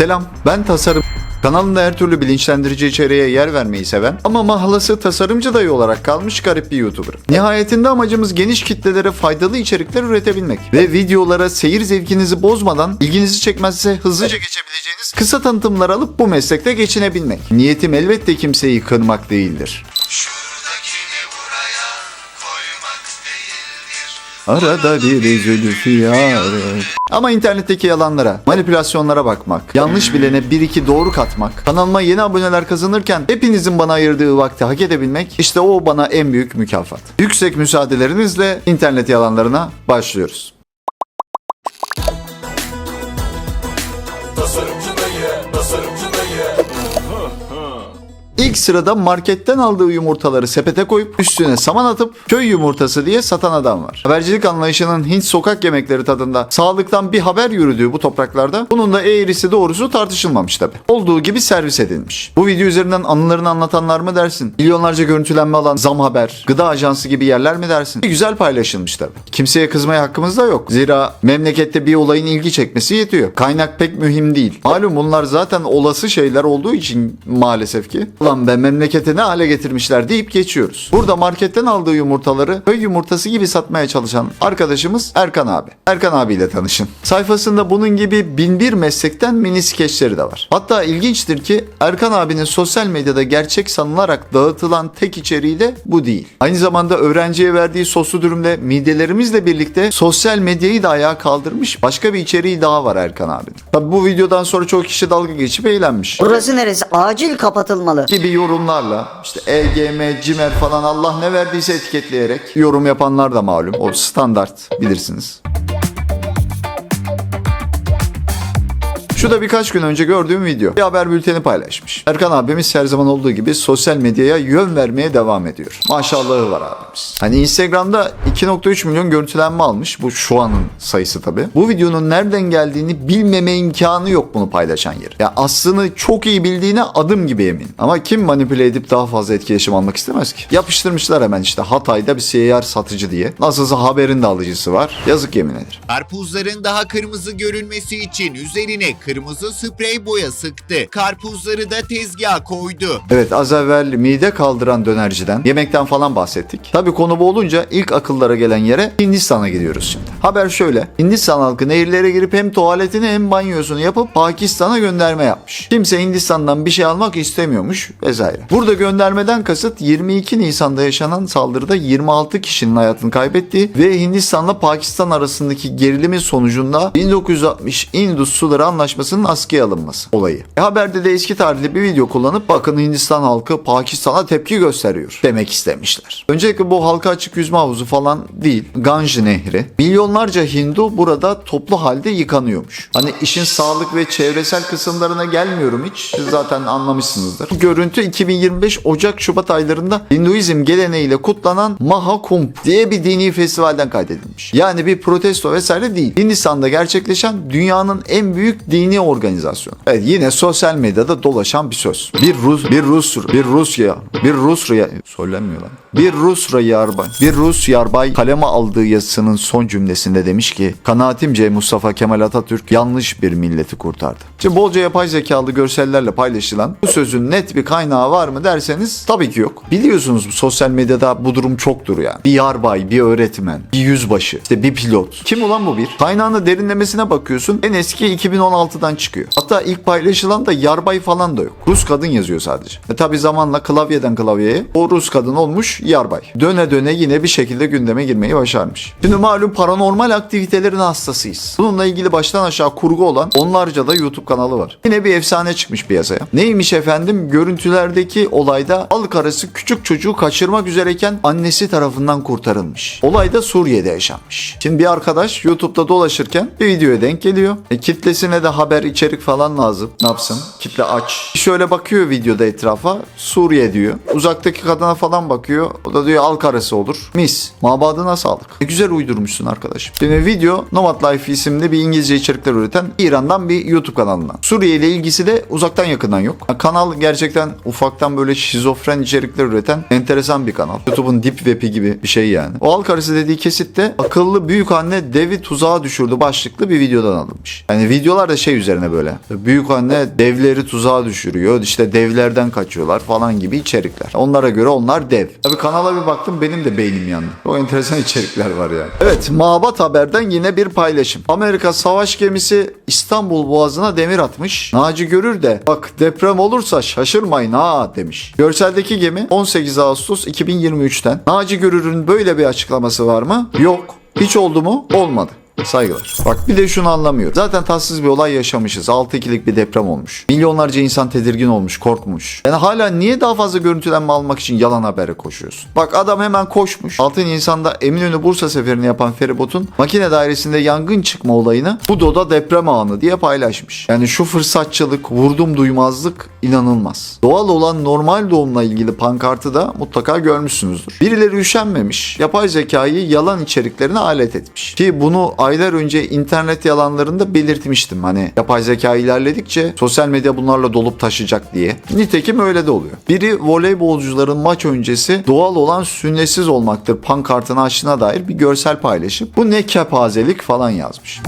Selam, ben Tasarım. Kanalında her türlü bilinçlendirici içeriğe yer vermeyi seven ama mahalası tasarımcı dayı olarak kalmış garip bir YouTuber. Nihayetinde amacımız geniş kitlelere faydalı içerikler üretebilmek ve videolara seyir zevkinizi bozmadan ilginizi çekmezse hızlıca geçebileceğiniz kısa tanıtımlar alıp bu meslekte geçinebilmek. Niyetim elbette kimseyi kırmak değildir. Arada bir zülfiyare. Ama internetteki yalanlara, manipülasyonlara bakmak, yanlış bilene bir iki doğru katmak, kanalıma yeni aboneler kazanırken hepinizin bana ayırdığı vakti hak edebilmek, işte o bana en büyük mükafat. Yüksek müsaadelerinizle internet yalanlarına başlıyoruz. İlk sırada marketten aldığı yumurtaları sepete koyup üstüne saman atıp köy yumurtası diye satan adam var. Habercilik anlayışının Hint sokak yemekleri tadında sağlıktan bir haber yürüdüğü bu topraklarda bunun da eğrisi doğrusu tartışılmamış tabi. Olduğu gibi servis edilmiş. Bu video üzerinden anılarını anlatanlar mı dersin? Milyonlarca görüntülenme alan zam haber, gıda ajansı gibi yerler mi dersin? Güzel paylaşılmış tabi. Kimseye kızmaya hakkımız da yok. Zira memlekette bir olayın ilgi çekmesi yetiyor. Kaynak pek mühim değil. Malum bunlar zaten olası şeyler olduğu için maalesef ki. Ulan be memleketi ne hale getirmişler deyip geçiyoruz. Burada marketten aldığı yumurtaları köy yumurtası gibi satmaya çalışan arkadaşımız Erkan abi. Erkan abiyle tanışın. Sayfasında bunun gibi bin bir meslekten mini skeçleri de var. Hatta ilginçtir ki Erkan abinin sosyal medyada gerçek sanılarak dağıtılan tek içeriği de bu değil. Aynı zamanda öğrenciye verdiği soslu dürümle midelerimizle birlikte sosyal medyayı da ayağa kaldırmış başka bir içeriği daha var Erkan abinin. Tabi bu videodan sonra çok kişi dalga geçip eğlenmiş Burası neresi? Acil kapatılmalı. Gibi yorumlarla işte EGM, CİMER falan Allah ne verdiyse etiketleyerek yorum yapanlar da malum. O standart bilirsiniz. Şu da birkaç gün önce gördüğüm video. Bir haber bülteni paylaşmış. Erkan abimiz her zaman olduğu gibi sosyal medyaya yön vermeye devam ediyor. Maşallahı var abimiz. Hani Instagram'da 2.3 milyon görüntülenme almış. Bu şu anın sayısı tabii. Bu videonun nereden geldiğini bilmeme imkanı yok bunu paylaşan yeri. Ya aslını çok iyi bildiğine adım gibi emin. Ama kim manipüle edip daha fazla etkileşim almak istemez ki? Yapıştırmışlar hemen işte Hatay'da bir seyyar satıcı diye. Nasılsa haberin de alıcısı var. Yazık yemin ederim. Karpuzların daha kırmızı görünmesi için üzerine kırmızı sprey boya sıktı. Karpuzları da tezgaha koydu. Evet az evvel mide kaldıran dönerciden, yemekten falan bahsettik. Tabii konu bu olunca ilk akıllara gelen yere Hindistan'a gidiyoruz şimdi. Haber şöyle. Hindistan halkı nehirlere girip hem tuvaletini hem banyosunu yapıp Pakistan'a gönderme yapmış. Kimse Hindistan'dan bir şey almak istemiyormuş vesaire. Burada göndermeden kasıt 22 Nisan'da yaşanan saldırıda 26 kişinin hayatını kaybettiği ve Hindistan'la Pakistan arasındaki gerilimin sonucunda 1960 Indus Suları Anlaşması'nın askıya alınması olayı. E, haberde de eski tarihli bir video kullanıp bakın Hindistan halkı Pakistan'a tepki gösteriyor demek istemişler. Öncelikle bu halka açık yüzme havuzu falan değil. Ganj Nehri. Milyonlarca Hindu burada toplu halde yıkanıyormuş. Hani işin sağlık ve çevresel kısımlarına gelmiyorum hiç. Siz zaten anlamışsınızdır. Bu görüntü 2025 Ocak-Şubat aylarında Hinduizm geleneğiyle kutlanan Mahakumbh diye bir dini festivalden kaydedilmiş. Yani bir protesto vesaire değil. Hindistan'da gerçekleşen dünyanın en büyük dini organizasyonu. Evet yine sosyal medyada dolaşan bir söz. Bir Rus, bir Rus, bir Rusya, bir Rus söylenmiyor lan. Bir Rus yarbay, bir Rus yarbay kaleme aldığı yazısının son cümlesinde demiş ki kanaatimce Mustafa Kemal Atatürk yanlış bir milleti kurtardı. Şimdi bolca yapay zekalı görsellerle paylaşılan bu sözün net bir kaynağı var mı derseniz tabii ki yok. Biliyorsunuz sosyal medyada bu durum çoktur yani. Bir yarbay, bir öğretmen, bir yüzbaşı, işte bir pilot. Kim ulan bu bir? Kaynağını derinlemesine bakıyorsun en eski 2016'dan çıkıyor. Hatta ilk paylaşılan da yarbay falan da yok. Rus kadın yazıyor sadece. E tabi zamanla klavyeden klavyeye o Rus kadın olmuş yarbay. Döne döne yine bir şekilde gündeme girmeyi başarmış. Şimdi malum paranormal aktivitelerin hastasıyız. Bununla ilgili baştan aşağı kurgu olan onlarca da YouTube kanalı var. Yine bir efsane çıkmış piyasaya. Neymiş efendim? Görüntülerdeki olayda balık arası küçük çocuğu kaçırmak üzereyken annesi tarafından kurtarılmış. Olay da Suriye'de yaşanmış. Şimdi bir arkadaş YouTube'da dolaşırken bir videoya denk geliyor. E, kitlesine de haber içerik falan lazım. Ne yapsın? Kitle aç. Şöyle bakıyor videoda etrafa. Suriye diyor. Uzaktaki kadına falan bakıyor. O da diyor al karası olur. Mis. Mabadına sağlık. E, güzel uydurmuşsun arkadaşım. Şimdi video Nomad Life isimli bir İngilizce içerikler üreten İran'dan bir YouTube kanalından. Suriye ile ilgisi de uzaktan yakından yok. Ha, Kanal gerçekten ufaktan böyle şizofren içerikler üreten enteresan bir kanal. YouTube'un Deep Web'i gibi bir şey yani. O al karısı dediği kesitte akıllı büyük anne devi tuzağa düşürdü başlıklı bir videodan alınmış. Yani videolarda şey şey üzerine böyle. Büyük anne devleri tuzağa düşürüyor. işte devlerden kaçıyorlar falan gibi içerikler. Onlara göre onlar dev. Tabii kanala bir baktım benim de beynim yandı. O enteresan içerikler var yani. Evet Mabat Haber'den yine bir paylaşım. Amerika savaş gemisi İstanbul Boğazı'na demir atmış. Naci Görür de bak deprem olursa şaşırmayın ha demiş. Görseldeki gemi 18 Ağustos 2023'ten. Naci Görür'ün böyle bir açıklaması var mı? Yok. Hiç oldu mu? Olmadı. Saygılar. Bak bir de şunu anlamıyor. Zaten tatsız bir olay yaşamışız. 6-2'lik bir deprem olmuş. Milyonlarca insan tedirgin olmuş, korkmuş. Yani hala niye daha fazla görüntülenme almak için yalan habere koşuyorsun? Bak adam hemen koşmuş. 6 Nisan'da Eminönü Bursa seferini yapan feribotun makine dairesinde yangın çıkma olayını bu doda deprem anı diye paylaşmış. Yani şu fırsatçılık, vurdum duymazlık inanılmaz. Doğal olan normal doğumla ilgili pankartı da mutlaka görmüşsünüzdür. Birileri üşenmemiş, yapay zekayı yalan içeriklerine alet etmiş. Ki bunu aylar önce internet yalanlarında belirtmiştim. Hani yapay zeka ilerledikçe sosyal medya bunlarla dolup taşıyacak diye. Nitekim öyle de oluyor. Biri voleybolcuların maç öncesi doğal olan sünnetsiz olmaktır pankartını açtığına dair bir görsel paylaşıp bu ne kepazelik falan yazmış.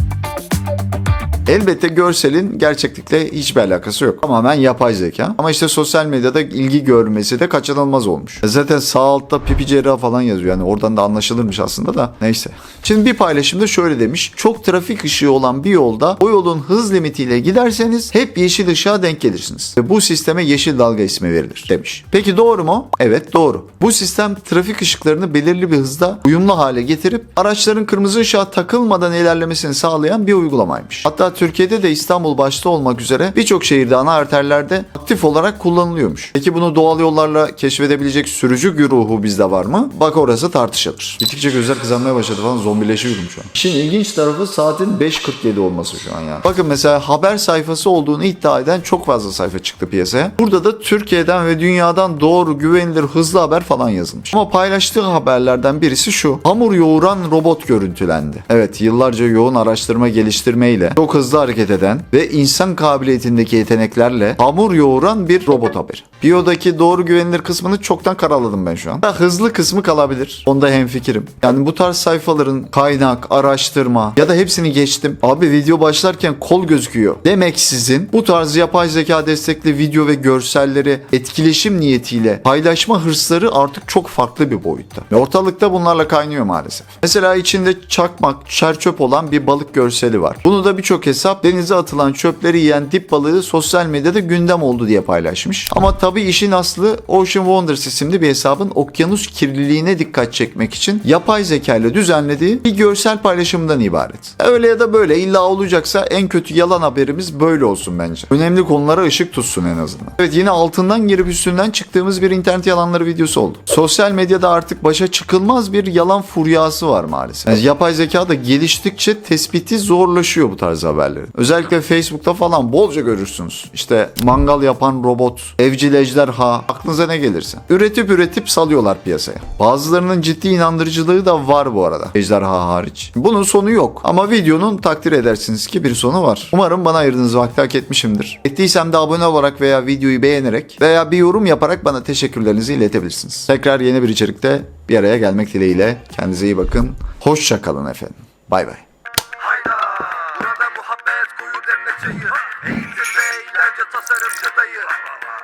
Elbette görselin gerçeklikle hiçbir alakası yok. Tamamen yapay zeka. Ama işte sosyal medyada ilgi görmesi de kaçınılmaz olmuş. Zaten sağ altta pipi cerrahı falan yazıyor. Yani oradan da anlaşılırmış aslında da. Neyse. Şimdi bir paylaşımda şöyle demiş. Çok trafik ışığı olan bir yolda o yolun hız limitiyle giderseniz hep yeşil ışığa denk gelirsiniz. Ve bu sisteme yeşil dalga ismi verilir demiş. Peki doğru mu? Evet doğru. Bu sistem trafik ışıklarını belirli bir hızda uyumlu hale getirip araçların kırmızı ışığa takılmadan ilerlemesini sağlayan bir uygulamaymış. Hatta Türkiye'de de İstanbul başta olmak üzere birçok şehirde ana arterlerde aktif olarak kullanılıyormuş. Peki bunu doğal yollarla keşfedebilecek sürücü güruhu bizde var mı? Bak orası tartışılır. Gittikçe gözler kızarmaya başladı falan zombileşiyorum şu an. İşin ilginç tarafı saatin 5.47 olması şu an yani. Bakın mesela haber sayfası olduğunu iddia eden çok fazla sayfa çıktı piyasaya. Burada da Türkiye'den ve dünyadan doğru, güvenilir, hızlı haber falan yazılmış. Ama paylaştığı haberlerden birisi şu. Hamur yoğuran robot görüntülendi. Evet yıllarca yoğun araştırma geliştirmeyle çok hızlı hareket eden ve insan kabiliyetindeki yeteneklerle hamur yoğuran bir robot haberi. Biyodaki doğru güvenilir kısmını çoktan karaladım ben şu an. Da hızlı kısmı kalabilir. Onda hemfikirim. Yani bu tarz sayfaların kaynak, araştırma ya da hepsini geçtim. Abi video başlarken kol gözüküyor. Demeksizin bu tarz yapay zeka destekli video ve görselleri etkileşim niyetiyle paylaşma hırsları artık çok farklı bir boyutta. Ve ortalıkta bunlarla kaynıyor maalesef. Mesela içinde çakmak, çerçöp olan bir balık görseli var. Bunu da birçok hesap denize atılan çöpleri yiyen dip balığı sosyal medyada gündem oldu diye paylaşmış. Ama tabii işin aslı Ocean Wonders isimli bir hesabın okyanus kirliliğine dikkat çekmek için yapay zeka ile düzenlediği bir görsel paylaşımdan ibaret. Öyle ya da böyle illa olacaksa en kötü yalan haberimiz böyle olsun bence. Önemli konulara ışık tutsun en azından. Evet yine altından girip üstünden çıktığımız bir internet yalanları videosu oldu. Sosyal medyada artık başa çıkılmaz bir yalan furyası var maalesef. Yani yapay zeka da geliştikçe tespiti zorlaşıyor bu tarz haberlerin. Özellikle Facebook'ta falan bolca görürsünüz. İşte mangal yapan robot, evcil ejderha, aklınıza ne gelirse. Üretip üretip salıyorlar piyasaya. Bazılarının ciddi inandırıcılığı da var bu arada. Ejderha hariç. Bunun sonu yok. Ama videonun takdir edersiniz ki bir sonu var. Umarım bana ayırdığınız vakti hak etmişimdir. Ettiysem de abone olarak veya videoyu beğenerek veya bir yorum yaparak bana teşekkürlerinizi iletebilirsiniz. Tekrar yeni bir içerikte bir araya gelmek dileğiyle. Kendinize iyi bakın. Hoşça kalın efendim. Bay bay. Koyu demle çayı Eğitim ve eğlence tasarımcı dayı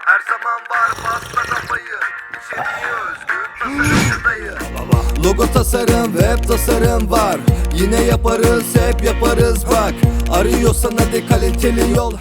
Her zaman var pasta kafayı. İçeriği özgün tasarımcı dayı Logo tasarım, web tasarım var. Yine yaparız, hep yaparız. Bak Arıyorsan hadi kaliteli yol